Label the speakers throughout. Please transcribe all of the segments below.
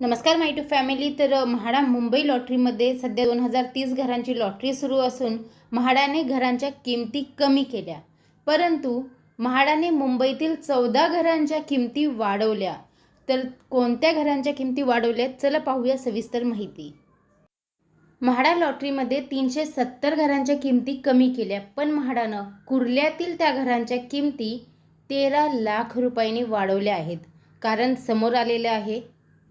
Speaker 1: नमस्कार माय to family. तर म्हाडा मुंबई लॉटरीमध्ये सध्या दोन हजार तीस घरांची लॉटरी सुरू असून म्हाडाने घरांच्या किमती कमी केल्या. परंतु म्हाडाने मुंबईतील चौदा घरांच्या किमती वाढवल्या. तर कोणत्या घरांच्या किमती वाढवल्या चला पाहूया सविस्तर माहिती. म्हाडा लॉटरीमध्ये तीनशे सत्तर घरांच्या किमती कमी केल्या पण म्हाडानं कुर्ल्यातील त्या घरांच्या किमती तेरा लाख रुपयांनी वाढवल्या आहेत. कारण समोर आलेलं आहे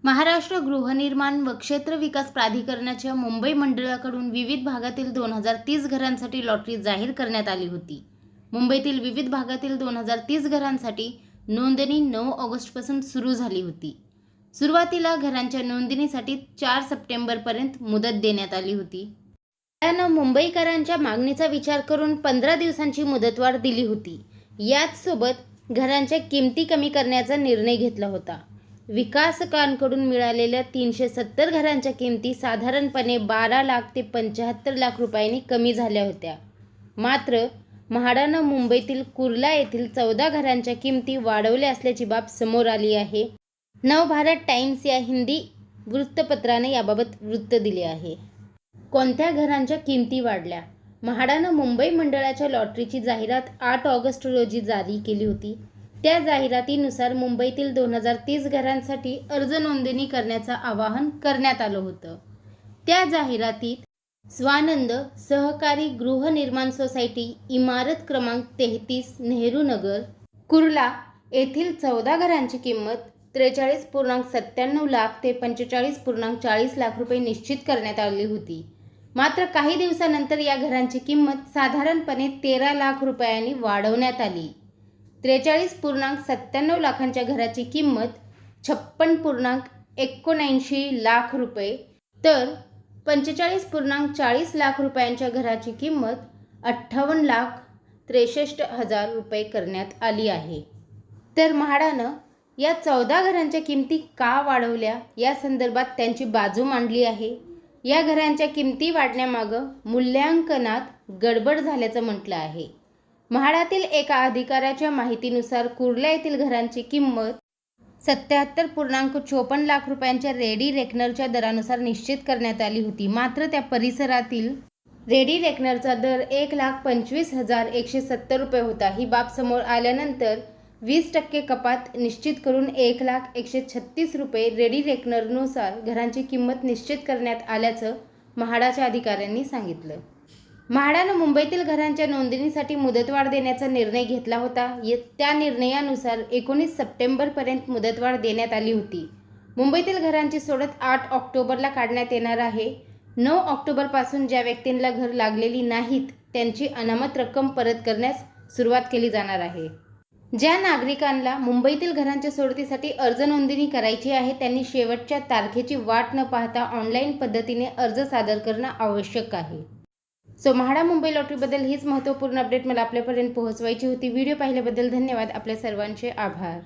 Speaker 1: महाराष्ट्र गृहनिर्माण व क्षेत्र विकास प्राधिकरणाच्या मुंबई मंडळाकडून विविध भागातील दोन हजार तीस घरांसाठी लॉटरी जाहीर करण्यात आली होती. मुंबईतील विविध भागातील दोन हजार तीस घरांसाठी नोंदणी नऊ ऑगस्टपासून सुरू झाली होती. सुरुवातीला घरांच्या नोंदणीसाठी चार सप्टेंबरपर्यंत मुदत देण्यात आली होती. त्यानं मुंबईकरांच्या मागणीचा विचार करून पंधरा दिवसांची मुदतवाढ दिली होती. याचसोबत घरांच्या किमती कमी करण्याचा निर्णय घेतला होता. विकासकांकडून मिळालेल्या तीनशे सत्तर घरांच्या किमती साधारणपणे बारा लाख ते पंच्याहत्तर लाख रुपयांनी कमी झाल्या होत्या. मात्र म्हाडानं मुंबईतील कुर्ला येथील चौदा घरांच्या किमती वाढवल्या असल्याची बाब समोर आली आहे. नवभारत टाइम्स या हिंदी वृत्तपत्राने याबाबत वृत्त दिले आहे. कोणत्या घरांच्या किमती वाढल्या? म्हाडानं मुंबई मंडळाच्या लॉटरीची जाहिरात आठ ऑगस्ट रोजी जारी केली होती. त्या जाहिरातीनुसार मुंबईतील दोन हजार तीस घरांसाठी अर्ज नोंदणी करण्याचं आवाहन करण्यात आलं होतं. त्या जाहिरातीत स्वानंद सहकारी गृहनिर्माण सोसायटी इमारत क्रमांक तेहतीस नेहरू नगर कुर्ला येथील चौदा घरांची किंमत त्रेचाळीस पूर्णांक सत्त्याण्णव लाख ते पंचेचाळीस पूर्णांक चाळीस लाख रुपये निश्चित करण्यात आली होती. मात्र काही दिवसानंतर या घरांची किंमत साधारणपणे तेरा लाख रुपयांनी वाढवण्यात आली. त्रेचाळीस पूर्णांक सत्त्याण्णव लाखांच्या घराची किंमत छप्पन पूर्णांक एकोणऐंशी लाख रुपये. तर पंचेचाळीस पूर्णांक चाळीस लाख रुपयांच्या घराची किंमत अठ्ठावन्न लाख त्रेसष्ट हजार रुपये करण्यात आली आहे. तर म्हाडानं या चौदा घरांच्या किमती का वाढवल्या? या संदर्भात त्यांची बाजू मांडली आहे. या घरांच्या किमती वाढण्यामागं मूल्यांकनात गडबड झाल्याचं म्हटलं आहे. म्हाडातील एका अधिकाऱ्याच्या माहितीनुसार कुर्ला येथील घरांची किंमत सत्याहत्तर पूर्णांक चोपन्न लाख रुपयांच्या रेडी रेकनरच्या दरानुसार निश्चित करण्यात आली होती. मात्र त्या परिसरातील रेडी रेकनरचा दर एक लाख पंचवीस हजार एकशे सत्तर रुपये होता. ही बाब समोर आल्यानंतर वीस टक्के कपात निश्चित करून एक लाख एकशे छत्तीस रुपये रेडी रेकनरनुसार घरांची किंमत निश्चित करण्यात आल्याचं म्हाडाच्या अधिकाऱ्यांनी सांगितलं. म्हाडानं मुंबईतील घरांच्या नोंदणीसाठी मुदतवाढ देण्याचा निर्णय घेतला होता. त्या निर्णयानुसार एकोणीस सप्टेंबरपर्यंत मुदतवाढ देण्यात आली होती. मुंबईतील घरांची सोडत आठ ऑक्टोबरला काढण्यात येणार आहे. नऊ ऑक्टोबरपासून ज्या व्यक्तींना घर लागलेली नाहीत त्यांची अनामत रक्कम परत करण्यास सुरुवात केली जाणार आहे. ज्या नागरिकांना मुंबईतील घरांच्या सोडतीसाठी अर्ज नोंदणी करायची आहे त्यांनी शेवटच्या तारखेची वाट न पाहता ऑनलाईन पद्धतीने अर्ज सादर करणं आवश्यक आहे. सो म्हाडा मुंबई लॉटरीबद्दल हीच महत्त्वपूर्ण अपडेट मला आपल्यापर्यंत पोहोचवायची होती. व्हिडिओ पाहिल्याबद्दल धन्यवाद. आपल्या सर्वांचे आभार.